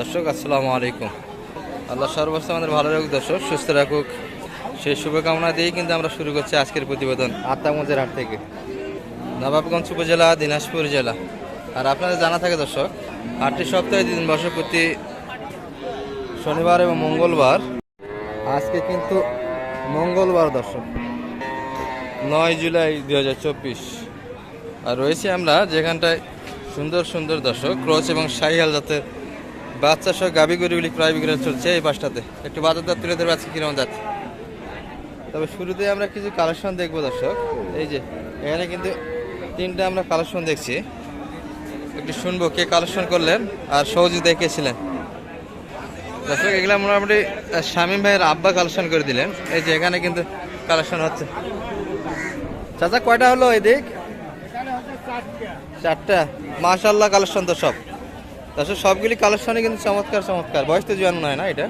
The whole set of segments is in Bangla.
দর্শক, আসসালামু আলাইকুম। আল্লাহ সর্বস্ত আমাদের ভালো রাখুক, দর্শক, সুস্থ রাখুক। সেই শুভকামনা দিয়েই কিন্তু আমরা শুরু করছি আজকের প্রতিবেদন আত্মাগঞ্জের হাট থেকে। নবাবগঞ্জ উপজেলা, দিনাজপুর জেলা। আর আপনাদের জানা থাকে, দর্শক হাটটি সপ্তাহে দিন বসে প্রতি শনিবার এবং মঙ্গলবার। আজকে কিন্তু মঙ্গলবার, দর্শক। নয় জুলাই দুই হাজার চব্বিশ। আর রয়েছে আমরা যেখানটায় সুন্দর সুন্দর, দর্শক ক্রস এবং শাহিয়াল জাতের বাচ্চা সহ গাবি গরুগুলি ক্রয় বিক্রয় চলছে এই বাসটাতে। একটু বাজার দর তুলে ধরবে আজকে কীরকম যাচ্ছে। তবে শুরুতে আমরা কিছু কালেকশন দেখব দর্শক। এই যে, এখানে কিন্তু তিনটা আমরা কালেকশন দেখছি। একটু শুনব কে কালেকশন করলেন আর সহজে দেখেছিলেন দর্শক, এগুলো মোটামুটি শামীম ভাইয়ের আব্বা কালেকশন করে দিলেন। এই যে, এখানে কিন্তু কালেকশন হচ্ছে। চাচা, কয়টা হলো এদিক? চারটা। মাশাল্লাহ কালেকশন তো সব। তাছাড়া সবগুলি কালেকশনই কিন্তু চমৎকার চমৎকার। বয়স তো জোয়ান নয় না এটা?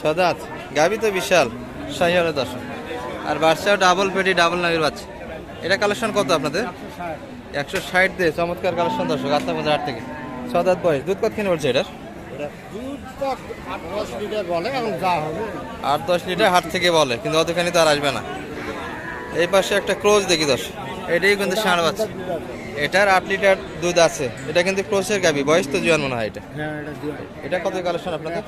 সদাত গাবি তো বিশাল শাহিয়ালে দর্শক। আর বাচ্চাও ডাবল পেটি ডাবল নাগের বাচ্চা। এটা কালেকশন কত আপনাদের? একশো ষাট দিয়ে চমৎকার কালেকশন দর্শক আটটা মধ্যে আট থেকে। সদাত বয়স দুধ কত কিনে বলছে এটার? আট দশ লিটার দশ হাট থেকে বলে কিন্তু অতখানি তো আর আসবে না। এই পাশে একটা ক্রোজ দেখি দশ এটাই কিন্তু ষাঁড় বাচ্চা। এটার আট লিটার দুধ আছে। এটা কিন্তু ক্রোসের গাবি বয়স তো জোয়ান মনে হয় এটা। হ্যাঁ এটা কত কালেকশন আপনাদের?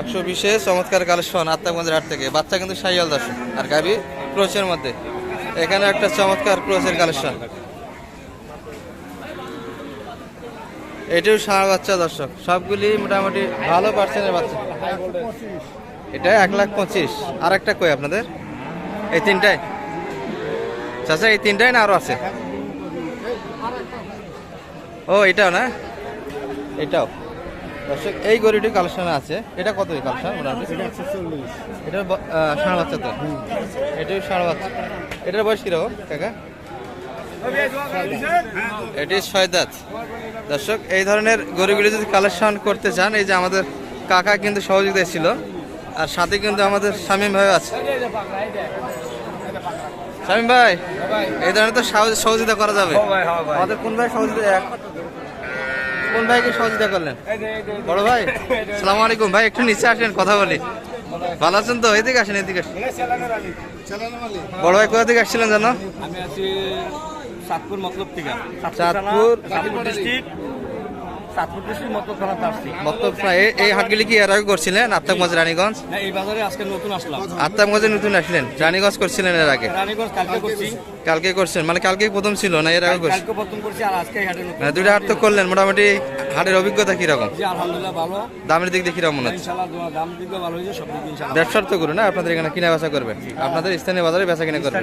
একশো বিশে। চমৎকার কালেকশন আত্মাগঞ্জের হাট থেকে। বাচ্চা কিন্তু সাইয়াল দশ আর গাবি ক্রোসের মধ্যে। এখানে একটা চমৎকার ক্রোসের কালেকশন এটাও সারা বাচ্চা দর্শক। সবগুলি মোটামুটি ভালো পার্সেন্টের বাচ্চা। এটা এক লাখ পঁচিশ। আর একটা কই আপনাদের? এই তিনটায় চাচা এই তিনটাই না আরও আছে? ও এটাও না? এটাও। দর্শক এই গরুটি কালেকশনে আছে। এটা কত কালেকশন মোটামুটি এটা ষাঁড় বাচ্চা তো? এটাও ষাঁড় বাচ্চা। এটার বয়স কীরকম কাকা? এটি ছয় দাঁত দর্শক এই ধরনের গরুগুলি যদি কালেকশন করতে চান এই যে আমাদের কাকা কিন্তু সহযোগিতা ছিল আর সাথে কিন্তু আমাদের শামীম ভাই আছে। শামীম ভাই এই ধরনের তো সহজ- সহযোগিতা করা যাবে। আমাদের কোন ভাই সহযোগিতা কোন ভাইকে সহযোগিতা করলেন? বড় ভাই সালাম আলাইকুম। ভাই একটু নিচে আসেন কথা বলি। ভালো আছেন তো? এদিকে আসেন এদিকে আসেন। বড় ভাই কোথা থেকে আসছিলেন জানো? আমি আছি সাতপুর মতলব থেকে। সাতপুর ডিস্ট্রিক্ট। এই- হাটগুলি কি এর আগে করছিলেন আত্মাগঞ্জ রানীগঞ্জ? না এই বাজারে আজকে নতুন আসলাম। আত্মাগঞ্জে নতুন আসলেন রানীগঞ্জ করছিলেন এর আগে? রানীগঞ্জ কালকে করছেন মানে কালকে প্রথম ছিল না এর আগে করছেন? কালকে প্রথম করছি আর আজকে এই হাটে নতুন। দুইটা হাট তো করলেন মোটামুটি হাটের অভিজ্ঞতা কীরকম? জি আলহামদুলিল্লাহ ভালো। দামের দিক দিয়ে কীরকম মনে হচ্ছে? ব্যবসার তো করুন না আপনাদের এখানে কিনা বেচা করবেন আপনাদের স্থানীয় বাজারে বেচা কিনা করবেন।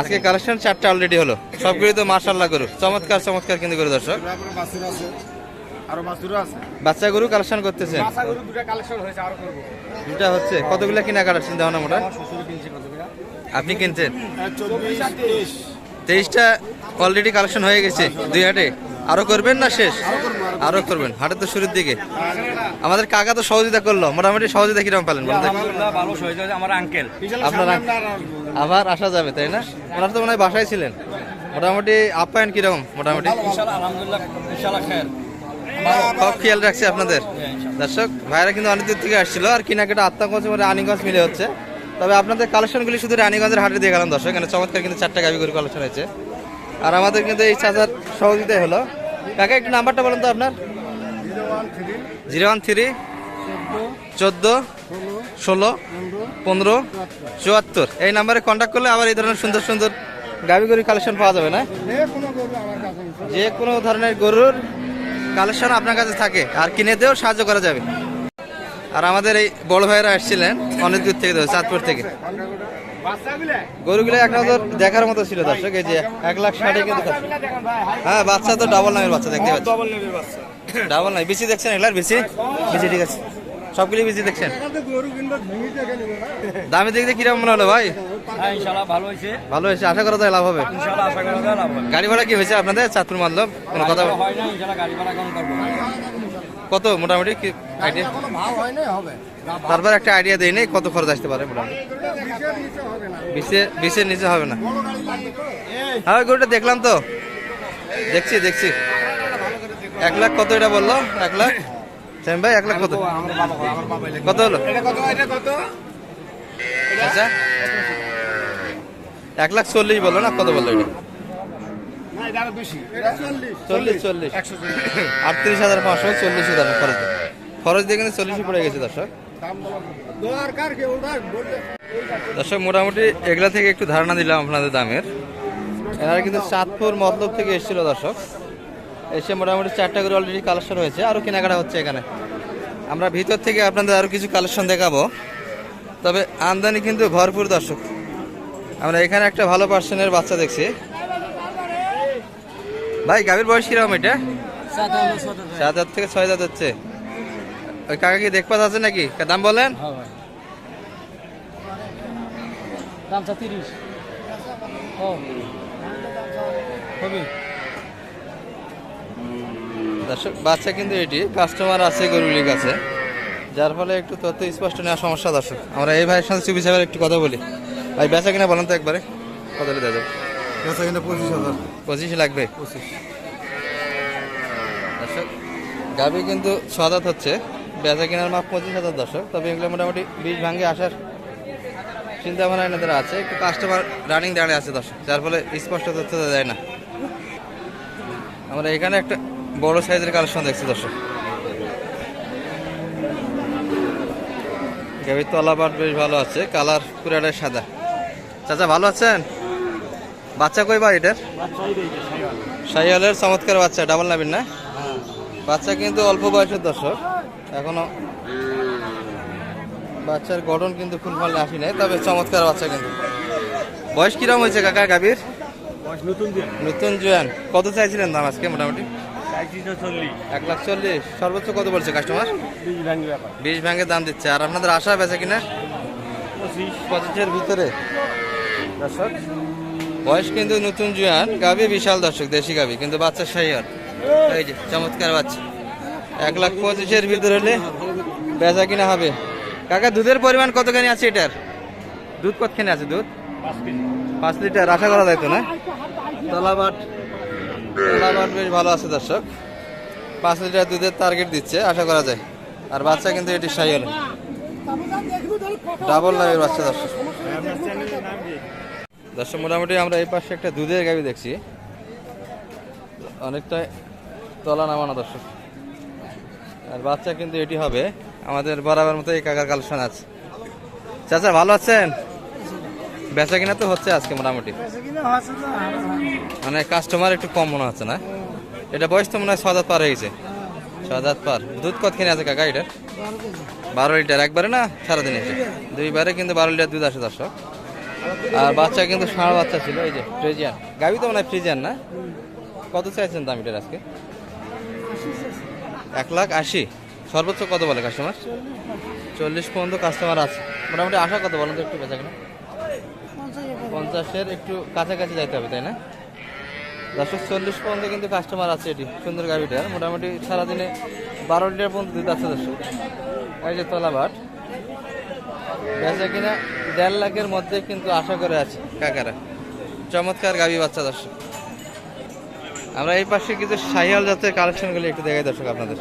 আজকে কালেকশন চারটা অলরেডি হলো। সবগুলি তো মার্শাল্লাহ করু চমৎকার চমৎকার কিন্তু করে দর্শক আরও বাছুর আছে। বাচ্চা গরু কালেকশন করতেছেন? আশা করি দুটা কালেকশন হয়েছে আরও করব। দুটা হচ্ছে। কতগুলো কিনা কাটার চিন্তা ভাবনা মোটা? আপনি কিনছেন? তেইশ। তেইশটা অলরেডি কালেকশন হয়ে গেছে দুই হাটে। আরও করবেন না শেষ? আরও করবেন। হাটের তো শুরুর দিকে। আমাদের কাকা তো সহযোগিতা করল। মোটামুটি সহযোগিতা কীরকম পেলেন আমার আঙ্কেল আপনার আবার আসা যাবে তাই না? ওনারা তো মনে হয় বাসায় ছিলেন। মোটামুটি আপ্যায়ন কীরকম? মোটামুটি। সব খেয়াল রাখছে আপনাদের। দর্শক ভাইরা কিন্তু অনেক দূর থেকে আসছিল আর কেনাকাটা আত্মাগঞ্জ এবং রানীগঞ্জ মিলে হচ্ছে। তবে আপনাদের কালেকশনগুলি শুধু রানীগঞ্জের হাটে দিয়ে গেলাম দর্শক চমৎকার কিন্তু চারটা গাবি গরু কালেকশন হয়েছে। আর আমাদের কিন্তু এই চাচার সহযোগিতাই হলো। কাকা, একটু নাম্বারটা বলুন তো আপনার। জিরো ওয়ান থ্রি, চোদ্দ, ষোলো, পনেরো, চুয়াত্তর। এই নাম্বারে কন্ট্যাক্ট করলে আবার এই ধরনের সুন্দর সুন্দর গাবি গরুর কালেকশন পাওয়া যাবে, না? গরু। যে কোনো ধরনের গরুর কালেকশন আপনার কাছে থাকে। আর কিনে দিয়েও সাহায্য করা যাবে। আর আমাদের এই বড় ভাইয়েরা আসছিলেন অনেক দূর থেকে চাঁদপুর থেকে। গরুগুলো এক নজর দেখার মতো ছিল দর্শক এই যে এক লাখ ষাটে কিন্তু হ্যাঁ বাচ্চা তো ডাবল নামের বাচ্চা দেখতে পাচ্ছি। ডবল ডাবল নাই বেশি দেখছেন এগুলার বেশি বেশি ঠিক আছে। সবগুলি বেশি দেখছেন? দামের দিক দিয়ে কীরকম মনে হলো ভাই? হ্যাঁ ভালো হয়েছে। আশা করা যায় লাভ হবে। ইনশাআল্লাহ আশা করা যায় লাভ হবে। গাড়ি ভাড়া কি হয়েছে আপনাদের? চাঁদপুর মানলাম কোনো কথা গাড়ি ভাড়া হয় না ইনশাআল্লাহ গাড়ি ভাড়া কম করব কত মোটামুটি কি আইডিয়া কোনো ভাব হয় না হবে। তারপর একটা আইডিয়া দেই নেই কত খরচ আসতে পারে মোটামুটি? বিশের নিচে হবে না। হ্যাঁ গরুটা দেখলাম তো। দেখছি দেখছি। এক লাখ কত এটা বলল? এক লাখ? সেম ভাই এক লাখ কত? কত হলো? এটা কত এটা কত? আচ্ছা। এক লাখ চল্লিশ বলল না কত বলল এটা? চল্লিশ চল্লিশ আটত্রিশ হাজার পাঁচশো চল্লিশ হাজার খরচ। খরচ দিয়ে কিন্তু চল্লিশে পড়ে গেছে দর্শক। দর্শক মোটামুটি এগুলা থেকে একটু ধারণা দিলাম আপনাদের দামের। এনারা কিন্তু চাঁদপুর মতলব থেকে এসেছিল দর্শক। এসে মোটামুটি চারটা করে অলরেডি কালেকশন হয়েছে। আরও কেনাকাটা হচ্ছে এখানে। আমরা ভিতর থেকে আপনাদের আরও কিছু কালেকশন দেখাবো। তবে আমদানি কিন্তু ভরপুর দর্শক। আমরা এখানে একটা ভালো পার্সেন্টের বাচ্চা দেখছি। ভাই গাভীর বয়স কীরকম এটা? সাত হাজার থেকে ছয় হাজার হচ্ছে। ওই কাকা কি দেখপাত আছে নাকি? দাম বলেন? হ্যাঁ তিরিশ। ও। হবে দর্শক বাচ্চা কিন্তু এটি কাস্টমার আছে গরুলির কাছে যার ফলে একটু তথ্য স্পষ্ট নেওয়া সমস্যা দর্শক। আমরা এই ভাইয়ের সাথে চুপি সাহেবের একটু কথা বলি। ভাই বেচা কিনা বলেন তো একবারে। কত হলে দেওয়া যাবে বেচা কিনা পঁচিশ হাজার। পঁচিশ লাগবে? দর্শক গাবি কিন্তু সদাত হচ্ছে। বেচা কেনার মাপ পঁচিশ হাজার দর্শক। তবে এগুলো মোটামুটি বিষ ভাঙ্গে আসার এনাদের আছে। একটু কাস্টমার রানিং দাঁড়িয়ে আছে দর্শক। যার ফলে স্পষ্ট তথ্য যায় না। আমরা এখানে একটা বড় সাইজের কালেকশন দেখছি, দর্শক। গাবির তলাবাট বেশ ভালো আছে, কালার পুরাটাই সাদা। চাচা, ভালো আছেন? বাচ্চা কই বা এটার? সাইয়ালের চমৎকার বাচ্চা ডাবল নাবিন না? বাচ্চা কিন্তু অল্প বয়সের দর্শক, এখনও বাচ্চার গঠন কিন্তু ফুল ফল আসি নাই তবে চমৎকার বাচ্চা কিন্তু। বয়স কিরম হয়েছে কাকা গাভীর? নতুন জোয়ান। কত চাইছিলেন দাম আজকে মোটামুটি? এক লাখ চল্লিশ। সর্বোচ্চ কত বলছে কাস্টমার বিশ ভাঙি দাম দিচ্ছে। আর আপনাদের আশা বেচা কিনা? পঁচিশ। পঁচিশের ভিতরে। দর্শক। বয়স কিন্তু নতুন জুয়ান। গাভী বিশাল দর্শক দেশি গাভী কিন্তু বাচ্চা সাইয়ার। এই যে চমৎকার বাচ্চা। এক লাখ পঁচিশের ভিতরে হলে বেচা কিনা হবে। কাকা দুধের পরিমাণ কতখানি আছে এটার? দুধ কতখানি আছে দুধ? পাঁচ লিটার আশা করা যায় তো না? তলাবাট। তলাবাট বেশ ভালো আছে দর্শক। পাঁচ লিটার দুধের টার্গেট দিচ্ছে, আশা করা যায়। আর বাচ্চা কিন্তু এটি সাইয়াল ডাবল লাভের বাচ্চা দর্শক। দর্শক, মোটামুটি আমরা এই পাশে একটা দুধের গাবি দেখছি। অনেকটা তলা নামানো দর্শক। আর বাচ্চা কিন্তু এটি হবে আমাদের বরাবর মতো এই কাকার কালেকশন আছে। চাচা, ভালো আছেন? বেচা কিনা তো হচ্ছে আজকে মোটামুটি। মানে কাস্টমার একটু কম মনে হচ্ছে না? এটা বয়স তো মনে হয় ছদাত পার হয়ে গেছে। ছদাত পার। দুধ কতখানি আছে কাকা এটা? বারো লিটার। একবারে না? সারাদিন? এসে দুইবারে কিন্তু বারো লিটার দুধ আসে দর্শক। আর বাচ্চা কিন্তু ষাঁড় বাচ্চা ছিল এই যে ফ্রিজিয়ান। গাবি তো মনে হয় ফ্রিজিয়ান না? কত চাইছেন দাম এটার আজকে? এক লাখ আশি। সর্বোচ্চ কত বলে কাস্টমার চল্লিশ পর্যন্ত। কাস্টমার আছে। মোটামুটি আশা কত বলেন তো একটু বেচা কিনা? পঞ্চাশের একটু কাছাকাছি যাইতে হবে, তাই না? দশশো চল্লিশ পর্যন্ত কিন্তু কাস্টমার আছে এটি, সুন্দর গাড়িটার মোটামুটি সারাদিনে বারো লিটার পর্যন্ত দিতে আছে দর্শক। এই যে তলাবাট। বেচা কিনা দেড় লাখের মধ্যে কিন্তু আশা করে আছে কাকারা। চমৎকার গাবি বাচ্চা দর্শক। আমরা এই পাশে কিছু সাহিয়াল জাতের কালেকশনগুলি একটু দেখাই দর্শক আপনাদের।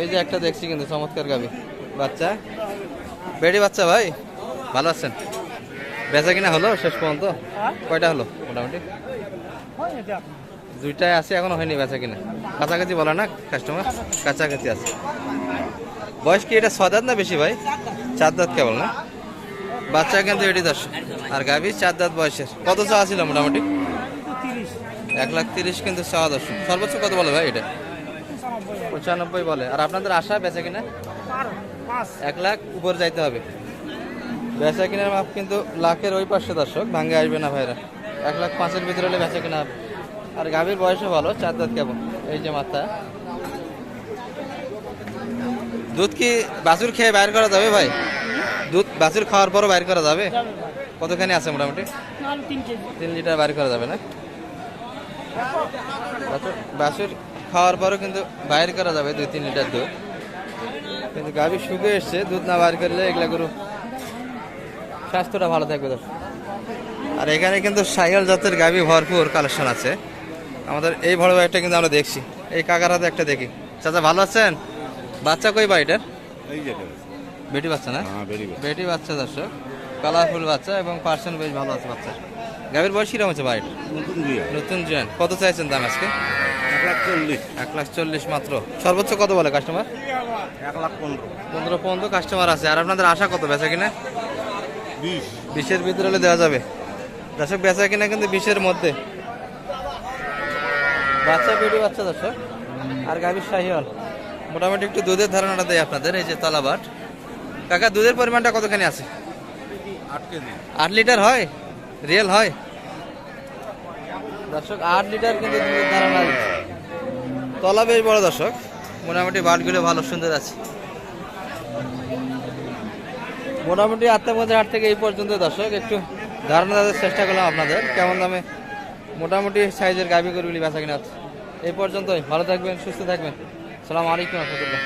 এই যে একটা দেখছি কিন্তু চমৎকার গাবি বাচ্চা। বেডি বাচ্চা ভাই, ভালো আছেন? বেচা কিনা হলো শেষ পর্যন্ত? কয়টা হলো মোটামুটি? দুইটাই আছে এখনও হয়নি বেচা কিনা। কাছাকাছি বলে না কাস্টমার কাছাকাছি আছে। বয়স কি এটা ছ দাঁত না বেশি ভাই? চার দাঁত কেবল না? বাচ্চা কিন্তু এটি দশ। আর গাভি চার দাঁত বয়সের। কত চাওয়া ছিল মোটামুটি? এক লাখ তিরিশ কিন্তু চাওয়া দশ। সর্বোচ্চ কত বলে ভাই এটা? পঁচানব্বই। বলে। আর আপনাদের আশা বেচা কিনা? এক লাখ উপর যাইতে হবে। বেচা কিনার মাপ কিন্তু লাখের ওই পাশে দর্শক ভাঙ্গে আসবে না ভাইরা। এক লাখ পাঁচের ভিতরে হলে বেচা কিনা হবে। আর গাভীর বয়সও ভালো, চার দাঁত কেমন? এই যে মাথা। দুধ কি বাছুর খেয়ে বাইর করা যাবে ভাই? দুধ বাছুর খাওয়ার পরও বাইর করা যাবে? কতখানি আছে মোটামুটি? তিন লিটার বাইর করা যাবে না? বাছুর- খাওয়ার পরও কিন্তু বাইর করা যাবে, দুই তিন লিটার দুধ। কিন্তু গাভী শুকে এসছে, দুধ না বাইর করলে এগুলা গরু স্বাস্থ্যটা ভালো থাকবে দর্শক। আর এখানে কিন্তু সাইকেল জাতের গাভী ভরপুর কালেকশন আছে। আমাদের এই বড় ভাইটা কিন্তু আমরা দেখছি। এই কাকার হাতে একটা দেখি। চাচা ভালো আছেন? বাচ্চা কই যেটা বেটি বাচ্চা না? হ্যাঁ বেটি বাচ্চা। দর্শক। কালারফুল বাচ্চা এবং পার্সেন্ট বেশ ভালো আছে বাচ্চার। গাভীর বয়স কীরকম আছে ভাই? এটা? নতুন নতুন জয়েন। কত চাইছেন দাম আজকে? এক লাখ চল্লিশ। এক লাখ চল্লিশ মাত্র। সর্বোচ্চ কত বলে কাস্টমার এক লাখ পনেরো। পনেরো পর্যন্ত কাস্টমার আছে। আর আপনাদের আশা কত বেচা কিনা? বিশের ভিতরে হলে দেওয়া যাবে। দর্শক বেচা কিনা কিন্তু বিশের মধ্যে। বাচ্চা বেটি বাচ্চা দর্শক। আর গাভীর শাহিওয়াল। মোটামুটি একটু দুধের ধারণাটা দেয় আপনাদের এই যে তলাবাট। কাকা দুধের পরিমাণটা কতখানি আছে? আট লিটার হয়? রিয়েল হয়? দর্শক আট লিটার কিন্তু দুধের ধারণা। তলা বেশ বড় দর্শক। মোটামুটি বাটগুলো ভালো সুন্দর আছে। মোটামুটি আত্মামধ্যে হাট থেকে এই পর্যন্ত দর্শক, একটু ধারণা দেওয়ার চেষ্টা করলাম আপনাদের, কেমন দামে মোটামুটি সাইজের গাভি গরুগুলি বেচা কিনা এই পর্যন্তই, ভালো থাকবেন, সুস্থ থাকবেন। সালাম আলাইকুম রহমতুল্লাহ।